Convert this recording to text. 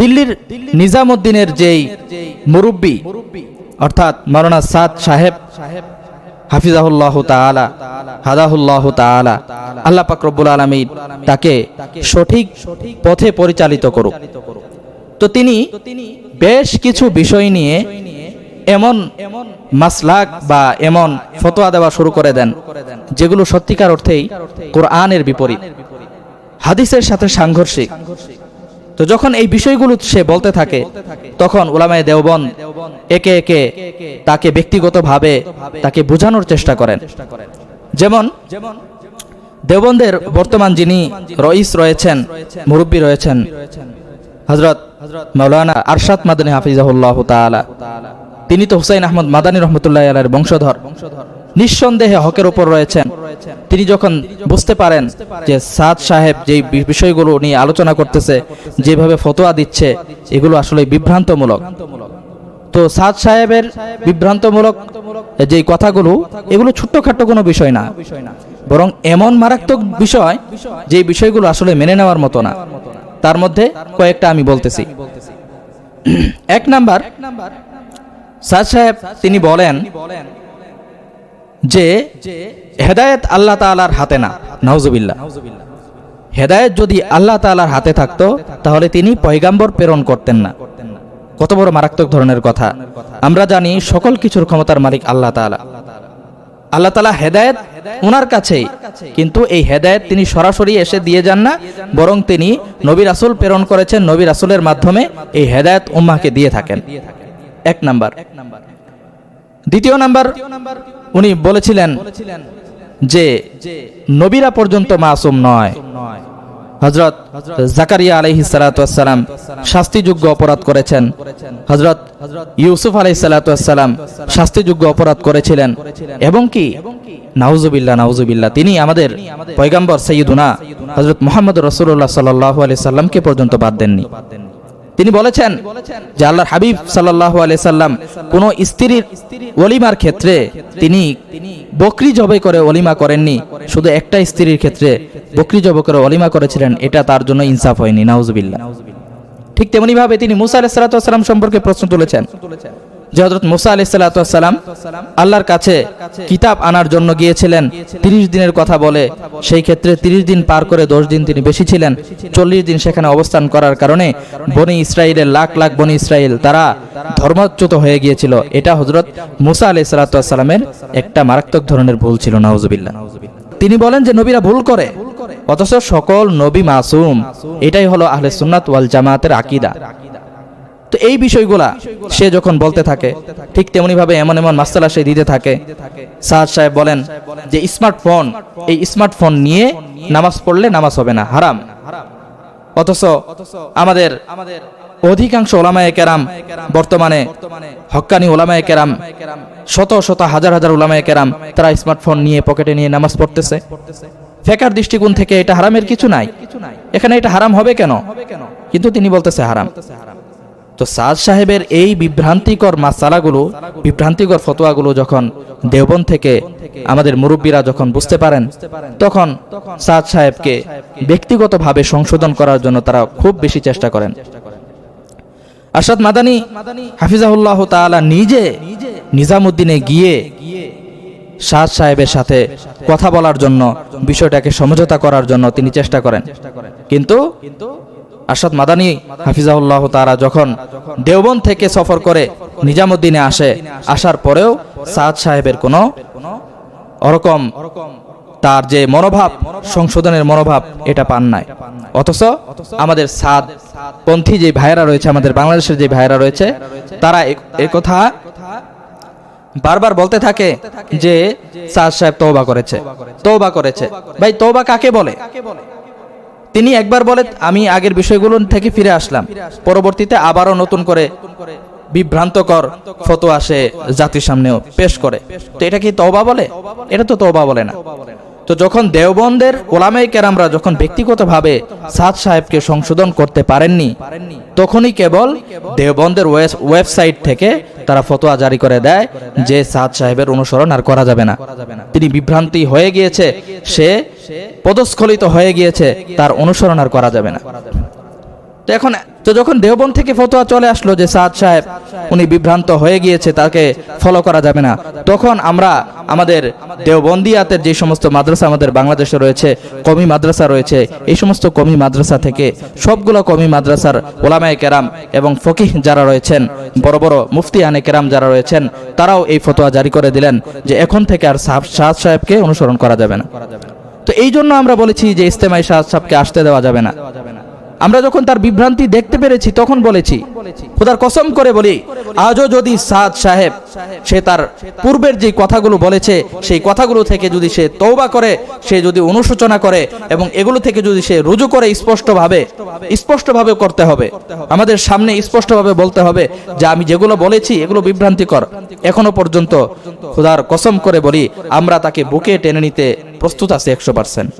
দিল্লির নিজামুদ্দিনের যেই মুরব্বী, অর্থাৎ মাওলানা সাদ সাহেব, হাফিজাহুল্লাহ তাআলা, হাদাহুল্লাহ তাআলা, আল্লাহ পাক রব্বুল আলামিন তাকে সঠিক পথে পরিচালিত করুক। তো তিনি বেশ কিছু বিষয় নিয়ে এমন মাসলাক বা এমন ফতোয়া দেওয়া শুরু করে দেন, যেগুলো সত্যিকার অর্থেই কোরআনের বিপরীত। হাদিসের সাথে সাংঘর্ষিক। তো যখন এই বিষয়গুলো সে বলতে থাকে, তখন ওলামায়ে দেওবন একে একে তাকে ব্যক্তিগতভাবে তাকে বোঝানোর চেষ্টা করেন। যেমন দেওবন্দের বর্তমান যিনি রইস রয়েছেন, মুরব্বী রয়েছেন হজরত মৌলানা আরশাদ মাদানী হাফিজাহুল্লাহ তিনি তো হুসাইন আহমদ মাদানী রহমতুল্লাহ আলার বংশধর। নিঃসন্দেহে হকের উপর রয়েছেন। তিনি যখন বুঝতে পারেন যে সাদ সাহেব যে বিষয়গুলো নিয়ে আলোচনা করতেছে, যেভাবে ফতোয়া দিচ্ছে, এগুলো আসলে বিভ্রান্তমূলক। তো সাদ সাহেবের বিভ্রান্তমূলক যে কথাগুলো, এগুলো ছোট্টখাট্ট কোনো বিষয় না। বরং এমন মারাত্মক বিষয় যে বিষয়গুলো আসলে মেনে নেওয়ার মতো না। তার মধ্যে কয়েকটা আমি বলতেছি। এক নাম্বার, সাদ সাহেব তিনি বলেন যে হেদায়েত আল্লাহ তাআলার হাতে না। নাউজুবিল্লাহ। হেদায়েত যদি আল্লাহ তাআলার হাতে থাকতো, তাহলে তিনি পয়গাম্বর প্রেরণ করতেন না। কত বড় মারাত্মক ধরনের কথা। আমরা জানি সকল কিছুর ক্ষমতার মালিক আল্লাহ তাআলা। আল্লাহ তাআলা হেদায়েত ওনার কাছেই। কিন্তু এই হেদায়েত তিনি সরাসরি এসে দিয়ে যান না, বরং তিনি নবী রাসূল প্রেরণ করেছেন নবী রাসূলের মাধ্যমে এই হেদায়েত উম্মাকে দিয়ে থাকেন। এক নাম্বার। দ্বিতীয় নাম্বার, উনি বলেছিলেন যে নবীরা পর্যন্ত মাসুম নয়। হজরত জাকারিয়া আলহি সালাতাম শাস্তিযোগ্য অপরাধ করেছেন। হজরত ইউসুফ আলহি সালাতাম শাস্তিযোগ্য অপরাধ করেছিলেন। এবং কি? নাউজুবিল্লাহ নাউজুবিল্লাহ। তিনি আমাদের পয়গাম্বর সৈয়দুনা হজরত মোহাম্মদ রসুল্লাহ সাল্লাহ আলি সাল্লামকে পর্যন্ত বাদ দেননি। তিনি বলেছেন যে আল্লাহর হাবিব সাল্লাহ সাল্লাম কোন স্ত্রীর অলিমার ক্ষেত্রে তিনি বকরি জবাই করে অলিমা করেননি। শুধু একটা স্ত্রীর ক্ষেত্রে বকরি জবাই করে অলিমা করেছিলেন, এটা তার জন্য ইনসাফ হয়নি নাউজবিল্লা ঠিক তেমনিভাবে তিনি মুসা আলাহ সাল্লাম সম্পর্কে প্রশ্ন তুলেছেন। যে হজরত মুসা আলাইসালাম আল্লাহর কাছে কিতাব আনার জন্য গিয়েছিলেন, তিরিশ দিনের কথা বলে। সেই ক্ষেত্রে তিরিশ দিন পার করে দশ দিন তিনি বেশি ছিলেন। চল্লিশ দিন সেখানে অবস্থান করার কারণে বনি ইসরায়েলের লাখ লাখ বনি ইসরায়েল তারা ধর্মচ্যুত হয়ে গিয়েছিল। এটা হজরত মুসা আলাই সালাতামের একটা মারাত্মক ধরনের ভুল ছিল, নাউজুবিল্লাহ। তিনি বলেন যে নবীরা ভুল করে, অথচ সকল নবী মাসুম। এটাই হলো আহলে সুন্নাত ওয়াল জামাতের আকিদা। তো এই বিষয়গুলা সে যখন বলতে থাকে, ঠিক তেমনি ভাবে এমন এমন মাস্তালা সে দিতে থাকে। সাহাদ সাহেব বলেন যে, স্মার্টফোন, এই স্মার্টফোন নিয়ে নামাজ পড়লে নামাজ হবে না, হারাম। অথচ আমাদের অধিকাংশ ওলামায়ে কেরাম বর্তমানে হক্কানি ওলামায়ে কেরাম, শত শত হাজার হাজার ওলামায়ে কেরাম তারা স্মার্টফোন নিয়ে পকেটে নিয়ে নামাজ পড়তেছে। ফেকার দৃষ্টিকোণ থেকে এটা হারামের কিছু নাই। এখানে এটা হারাম হবে কেন? কিন্তু তিনি বলতেছে হারাম। তো সাদ সাহেবের এই বিভ্রান্তিকর মাসালাগুলো, বিভ্রান্তিকর ফতোয়াগুলো যখন দেওবন থেকে আমাদের মুরব্বীরা যখন বুঝতে পারেন, তখন সাদ সাহেবকে ব্যক্তিগতভাবে সংশোধন করার জন্য তারা খুব বেশি চেষ্টা করেন। আসাদ মাদানী হাফিজাহুল্লাহ তাআলা নিজে নিজামুদ্দিনে গিয়ে সাদ সাহেবের সাথে কথা বলার জন্য বিষয়টাকে সমঝোতা করার জন্য তিনি চেষ্টা করেন। কিন্তু আসাদ মাদানী হাফিজাহুল্লাহ তারা যখন দেওবন থেকে সফর করে নিজামুদ্দিনে আসে, আসার পরেও সাদ সাহেবের কোনো ওরকম তার যে মনোভাব, সংশোধনের মনোভাব, এটা পান নাই। অথচ আমাদের সাদ পন্থী যে ভাইরা রয়েছে, আমাদের বাংলাদেশের যে ভাইয়েরা রয়েছে, তারা কথা বারবার বলতে থাকে যে সাদ সাহেব তৌবা করেছে। তৌবা করেছে। ভাই তৌবা কাকে বলে? তিনি একবার বলে, আমি আগের বিষয়গুলো থেকে ফিরে আসলাম। পরবর্তীতে আবারও নতুন করে বিভ্রান্তকর ফটো আসে জাতির সামনেও পেশ করে। তো এটা কি তওবা বলে? এটা তো তওবা বলে না। তো যখন দেওবন্দের ওলামাই কেরামরা যখন ব্যক্তিগতভাবে সাদ সাহেবকে সংশোধন করতে পারেননি, তখনই কেবল দেওবন্দের ওয়েবসাইট থেকে তারা ফতোয়া জারি করে দেয় যে সাদ সাহেবের অনুসরণ আর করা যাবে না। তিনি বিভ্রান্তি হয়ে গিয়েছে, সে পদস্খলিত হয়ে গিয়েছে, তার অনুসরণ আর করা যাবে না। তো এখন, তো যখন দেওবন থেকে ফতোয়া চলে আসলো যে সাদ সাহেব, উনি বিভ্রান্ত হয়ে গিয়েছে, তাকে ফলো করা যাবে না। তখন আমরা আমাদের দেওবন্দিয়াতের যে সমস্ত মাদ্রাসা আমাদের বাংলাদেশে রয়েছে, কমি মাদ্রাসা রয়েছে, এই সমস্ত কমি মাদ্রাসা থেকে সবগুলো কমি মাদ্রাসার ওলামায়ে কেরাম এবং ফকিহ যারা রয়েছেন, বড় বড় মুফতি আনে কেরাম যারা রয়েছেন, তারাও এই ফতোয়া জারি করে দিলেন যে এখন থেকে আর শাহ সাহেবকে অনুসরণ করা যাবে না। তো এই জন্য আমরা বলেছি যে ইস্তেমাই শাহ সাহেবকে আসতে দেওয়া যাবে না। আমরা যখন তার বিভ্রান্তি দেখতে পেরেছি, তখন বলেছি, খোদার কসম করে বলি, আজও যদি সাদ সাহেব সে তার পূর্বের যে কথাগুলো বলেছে, সেই কথাগুলো থেকে যদি সে তৌবা করে, সে যদি অনুশোচনা করে এবং এগুলো থেকে যদি সে রুজু করে, স্পষ্টভাবে স্পষ্টভাবে করতে হবে। আমাদের সামনে স্পষ্টভাবে বলতে হবে যে আমি যেগুলো বলেছি, এগুলো বিভ্রান্তিকর। এখনও পর্যন্ত খোদার কসম করে বলি, আমরা তাকে বুকে টেনে নিতে প্রস্তুত আছি একশো পার্সেন্ট।